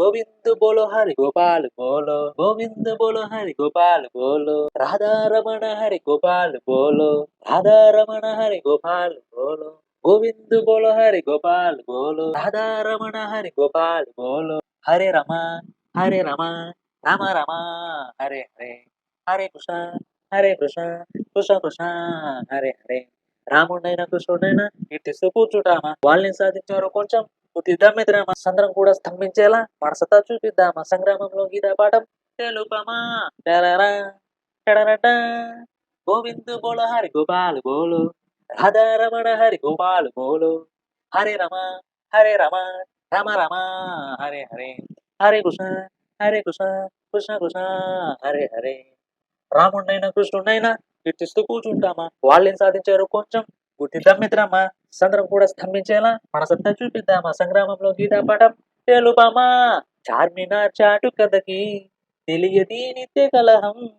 గోవింద్ బోలో హరి గోపాల్ బోలో. గోవింద్ బోలో హరి గోపాల్ బోలో. రాధారమణ హరి గోపాల్ బోలో. రాధారమణ హరి గోపాల్ బోలో. గోవింద్ బోలో హరి గోపాల్ బోలో. రాధారమణ హరి గోపాల్ బోలో. హరే రమ హరే రమ. రామ రమ హరే హరే. హరే కృష్ణ హరే కృష్ణ. కృష్ణ కృష్ణ హరే హరే. రాముడైనా కృష్ణుడైనా ఇట్టి కూర్చుంటామా వాళ్ళని సాధించారు కొంచెం పుట్టిద్దామిద్రామా సంద్రం కూడా స్తంభించేలా మనసతా సత్తా చూపిద్దామా సంగ్రామంలో గీత పాఠం. తెలుపమా? గోవిందు టడరట. హరి గోపాల్ బోలు. రాధారమణ హరి గోపాల్ బోలు. హరే రమ హరే రమ రమ రమ హరే హరే. హరే కృష్ణ హరే కృష్ణ కృష్ణ కృష్ణ హరే హరే. రాముడినైనా కృష్ణుడైనా కీర్తిస్తూ కూర్చుంటామా? వాళ్ళేం సాధించారు కొంచెం గుర్తిద్దాం మిత్రమా సంద్రం కూడా స్తంభించేలా మన చూపిద్దాం చూపిద్దామా? సంగ్రామంలో గీతా పాఠం తెలుపమా చార్మినార్ చాటు కథకి తెలియది నిత్య కలహం.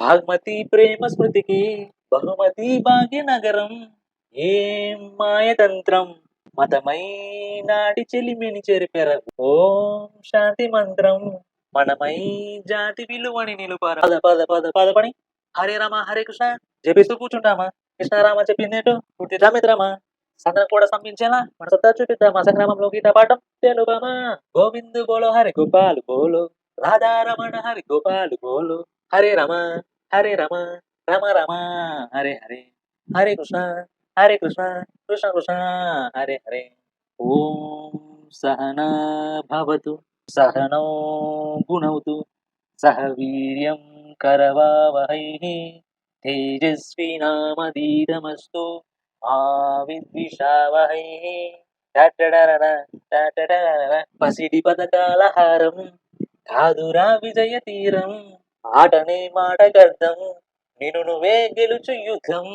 భాగ్మతి ప్రేమ స్మృతికి బహుమతి భాగ్యనగరం ఏం మాయతంత్రం? మతమై నాటి చెలిమిని చెరిపెర. ఓం శాంతి మంత్రం. మనమై జాతి విలువని నిలుపారు. పద పద పద పద పని. హరే రామ హరే కృష్ణ. జపిస్తూ కూర్చుంటామా? కృష్ణారామ చెప్పిందేటో? గుర్తిద్దాం మిత్రమా కూడా స్తంభించేలా మన సత్తా చూపిద్దామా సంగ్రామంలో గీత పాఠం. తెలుపమా గోవిందు బోలో హరి గోపాలు బోలో. రాధారమణ హరి గోపాలు బోలో. హరే రమ హరే రమ రమ రమ. హరే హరే. హరే కృష్ణ హరే కృష్ణ కృష్ణ కృష్ణ. హరే హరే. ఓం సహనా భవతు సహనో గుణౌతు. సహ వీర్యం కరవావహై. తేజస్వినామదీతమస్తు. మా విద్విషావహై పసిడి పథకాల హారం కాదురా విజయ తీరం ఆటనే మాటగర్థం నిన్ను నువ్వే గెలుచు యుగం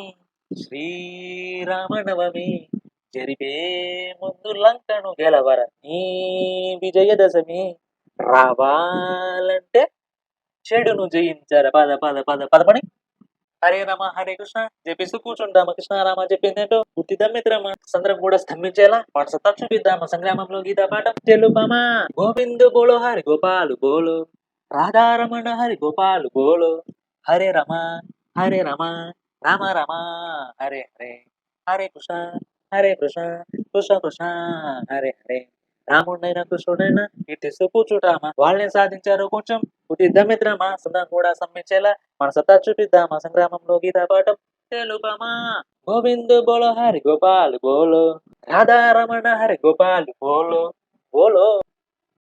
శ్రీరామనవమి జరిపే ముందు లంకను గెలవర నీ విజయదశమి రావాలంటే చెడును జయించర పద పద పద పదపని హరే రామ హరే కృష్ణ. చెప్పేసి కూర్చుంటామా. కృష్ణారామ చెప్పిందేంటో? గుర్తిద్దాం మిత్రమా సంద్రం కూడా స్తంభించేలా మన సత్తా సంగ్రామంలో గీతా పాఠం తెలుపమా గోవిందు బోలో హరి గోపాలు బోలో. రాధారమణ హరి గోపాలు బోలో. హరే రమ హరే రమ. రామ రమ హరే హరే. హరే కృష్ణ హరే కృష్ణ కృష్ణ కృష్ణ హరే హరే. రాముడైనా కృష్ణుడైనా కీర్తిస్తూ కూర్చుంటామా? వాళ్ళని సాధించారు కొంచెం ఇటు మిత్రమా సుందరం కూడా సమ్మించేలా మన సత్తా చూపిద్దామా? సంగ్రామంలో గీతా పాఠం తెలుపమా? గోవిందు బోలో హరి గోపాల్ బోలో రాధారమణ హరి గోపాల్ బోలో బోలో.